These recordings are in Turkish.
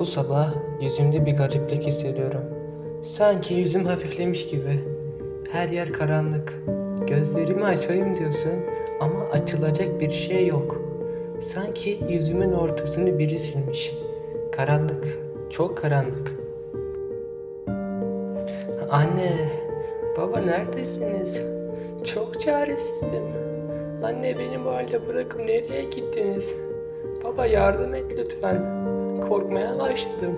Bu sabah yüzümde bir gariplik hissediyorum. Sanki yüzüm hafiflemiş gibi. Her yer karanlık. Gözlerimi açayım diyorsun ama açılacak bir şey yok. Sanki yüzümün ortasını biri silmiş. Karanlık, çok karanlık. Anne, baba neredesiniz? Çok çaresizim. Anne beni bu halde bırakıp nereye gittiniz? Baba yardım et lütfen. Korkmaya başladım.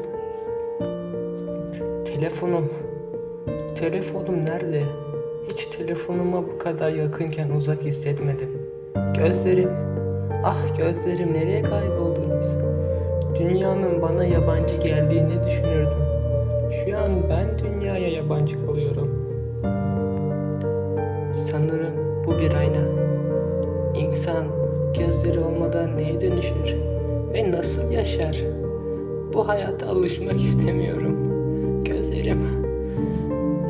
Telefonum. Telefonum nerede? Hiç telefonuma bu kadar yakınken uzak hissetmedim. Gözlerim. Ah gözlerim nereye kayboldunuz? Dünyanın bana yabancı geldiğini düşünürdüm. Şu an ben dünyaya yabancı kalıyorum. Sanırım bu bir ayna. İnsan gözleri olmadan neye dönüşür ve nasıl yaşar? Bu hayata alışmak istemiyorum. Gözlerim.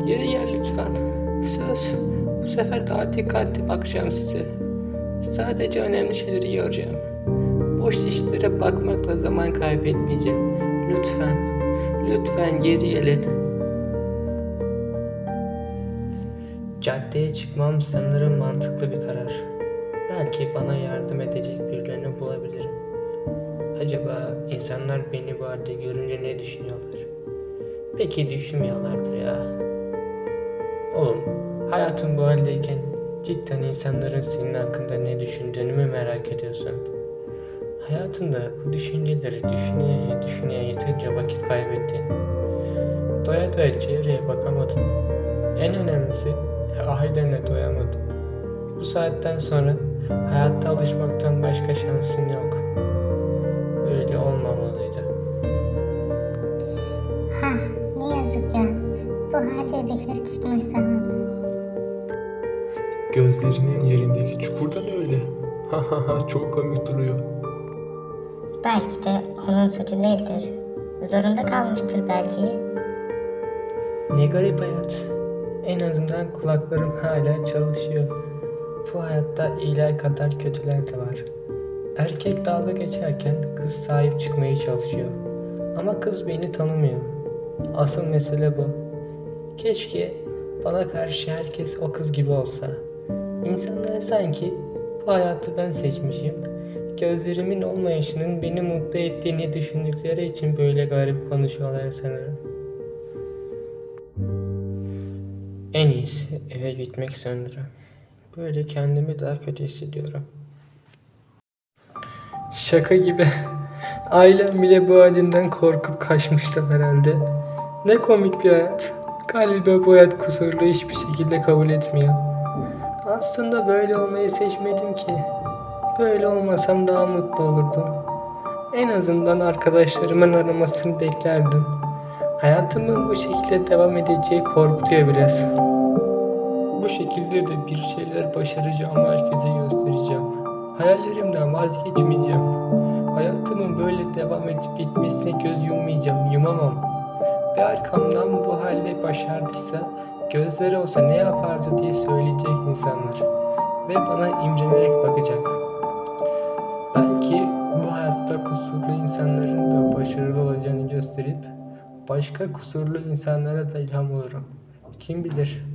Geri gel lütfen. Söz. Bu sefer daha dikkatli bakacağım size. Sadece önemli şeyleri göreceğim. Boş işlere bakmakla zaman kaybetmeyeceğim. Lütfen. Lütfen geri gelin. Caddeye çıkmam sanırım mantıklı bir karar. Belki bana yardım edecek birilerini bulabilirim. Acaba insanlar beni bu halde görünce ne düşünüyorlar? Peki düşünmüyorlardır ya. Oğlum, hayatın bu haldeyken cidden insanların senin hakkında ne düşündüğünü mü merak ediyorsun? Hayatında bu düşünceleri düşüneye düşüneye yeterince vakit kaybettin. Doya doya çevreye bakamadın. En önemlisi ailenle doyamadın. Bu saatten sonra hayatta alışmaktan başka şansın yok. Olmamalıydı. Hah ne yazık ya. Bu halde dışarı çıkmış sanırım. Gözlerinin yerindeki çukurdan öyle. Ha ha ha çok komik duruyor. Belki de onun suçu değildir. Zorunda kalmıştır belki. Ne garip hayat. En azından kulaklarım hala çalışıyor. Bu hayatta iyiler kadar kötüler de var. Erkek dalga geçerken kız sahip çıkmaya çalışıyor. Ama kız beni tanımıyor. Asıl mesele bu. Keşke bana karşı herkes o kız gibi olsa. İnsanlar sanki bu hayatı ben seçmişim. Gözlerimin olmayışının beni mutlu ettiğini düşündükleri için böyle garip konuşuyorlar sanırım. En iyisi eve gitmek sanırım. Böyle kendimi daha kötü hissediyorum. Şaka gibi. Ailem bile bu halimden korkup kaçmışlar herhalde. Ne komik bir hayat. Galiba bu hayat kusurlu hiçbir şekilde kabul etmiyor. Aslında böyle olmayı seçmedim ki. Böyle olmasam daha mutlu olurdum. En azından arkadaşlarımın aramasını beklerdim. Hayatımın bu şekilde devam edeceği korkutuyor biraz. Bu şekilde de bir şeyler başaracağımı herkese. Hayallerimden vazgeçmeyeceğim. Hayatımın böyle devam edip bitmesine göz yummayacağım, yumamam. Ve arkamdan bu halde başardıysa gözleri olsa ne yapardı diye söyleyecek insanlar. Ve bana imrenerek bakacak. Belki bu hayatta kusurlu insanların da başarılı olacağını gösterip başka kusurlu insanlara da ilham olurum. Kim bilir?